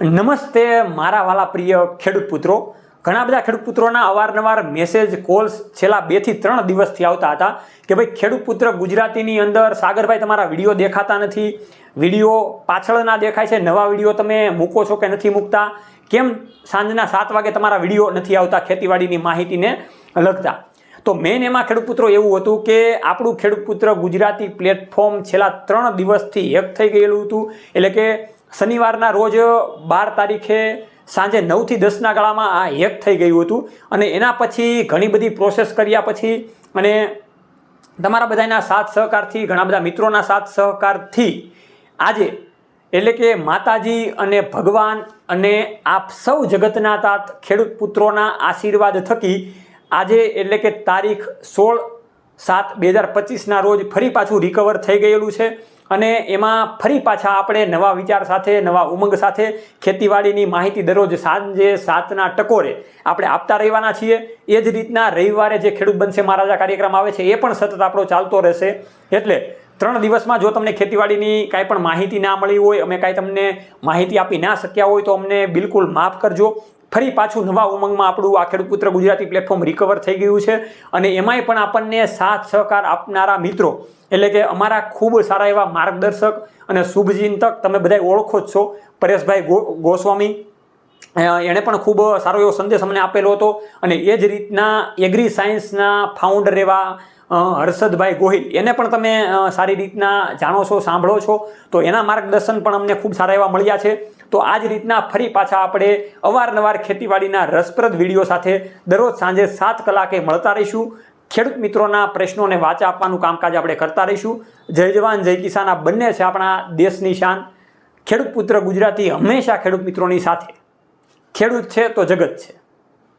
નમસ્તે, મારા વાલા પ્રિય ખેડૂત પુત્રો. ઘણા બધા ખેડૂત પુત્રોના અવારનવાર મેસેજ કોલ્સ છેલ્લા બેથી ત્રણ દિવસથી આવતા હતા કે ભાઈ, ખેડૂત પુત્ર ગુજરાતીની અંદર સાગરભાઈ, તમારા વીડિયો દેખાતા નથી, વીડિયો પાછળ ના દેખાય છે, નવા વીડિયો તમે મૂકો છો કે નથી મૂકતા? કેમ સાંજના સાત વાગે તમારા વીડિયો નથી આવતા? ખેતીવાડીની માહિતીને લગતા. તો મેન એમાં ખેડૂત પુત્રો એવું હતું કે આપણું ખેડૂત પુત્ર ગુજરાતી પ્લેટફોર્મ છેલ્લા ત્રણ દિવસથી હેક થઈ ગયેલું હતું. એટલે કે શનિવારના રોજ બાર તારીખે સાંજે નવથી દસના ગાળામાં આ હેક થઈ ગયું હતું અને એના પછી ઘણી બધી પ્રોસેસ કર્યા પછી અને તમારા બધાના સાથ સહકારથી, ઘણા બધા મિત્રોના સાથ સહકારથી આજે એટલે કે માતાજી અને ભગવાન અને આપ સૌ જગતના તાત ખેડૂત પુત્રોના આશીર્વાદ થકી આજે એટલે કે તારીખ સોળ સાત બે હજાર પચીસના રોજ ફરી પાછું રિકવર થઈ ગયેલું છે. અને એમાં ફરી પાછા આપણે નવા વિચાર સાથે, નવા ઉમંગ સાથે ખેતીવાડીની માહિતી દરરોજ સાંજે સાતના ટકોરે આપણે આપતા રહેવાના છીએ. એ જ રીતના રવિવારે જે ખેડૂત બનશે મહારાજા કાર્યક્રમ આવે છે, એ પણ સતત આપણો ચાલતો રહેશે. એટલે ત્રણ દિવસમાં જો તમને ખેતીવાડીની કાંઈ પણ માહિતી ના મળી હોય, અમે કાંઈ તમને માહિતી આપી ના શક્યા હોય, તો અમને બિલકુલ માફ કરજો. ફરી પાછું નવા ઉમંગમાં આપણું આ ખેડૂત પુત્ર ગુજરાતી પ્લેટફોર્મ રિકવર થઈ ગયું છે. અને એમાંય પણ આપણને સાથ સહકાર આપનારા મિત્રો, એટલે કે અમારા ખૂબ સારા એવા માર્ગદર્શક અને શુભચિંતક તમે બધા ઓળખો જ છો, પરેશભાઈ ગોસ્વામી. એણે પણ ખૂબ સારો એવો સંદેશ અમને આપેલો હતો. અને એ જ રીતના એગ્રી સાયન્સના ફાઉન્ડર એવા હર્ષદભાઈ ગોહિલ, એને પણ તમે સારી રીતના જાણો છો, સાંભળો છો. તો એના માર્ગદર્શન પણ અમને ખૂબ સારા એવા મળ્યા છે. તો આ જ રીતના ફરી પાછા આપણે અવારનવાર ખેતીવાડીના રસપ્રદ વીડિયો સાથે દરરોજ સાંજે સાત કલાકે મળતા રહીશું. ખેડૂત મિત્રોના પ્રશ્નોને વાચા આપવાનું કામકાજ આપણે કરતા રહીશું. જય જવાન, જય કિસાન, આ બંને છે આપણા દેશની શાન. ખેડૂત પુત્ર ગુજરાતી હંમેશા ખેડૂત મિત્રોની સાથે. ખેડૂત છે તો જગત છે.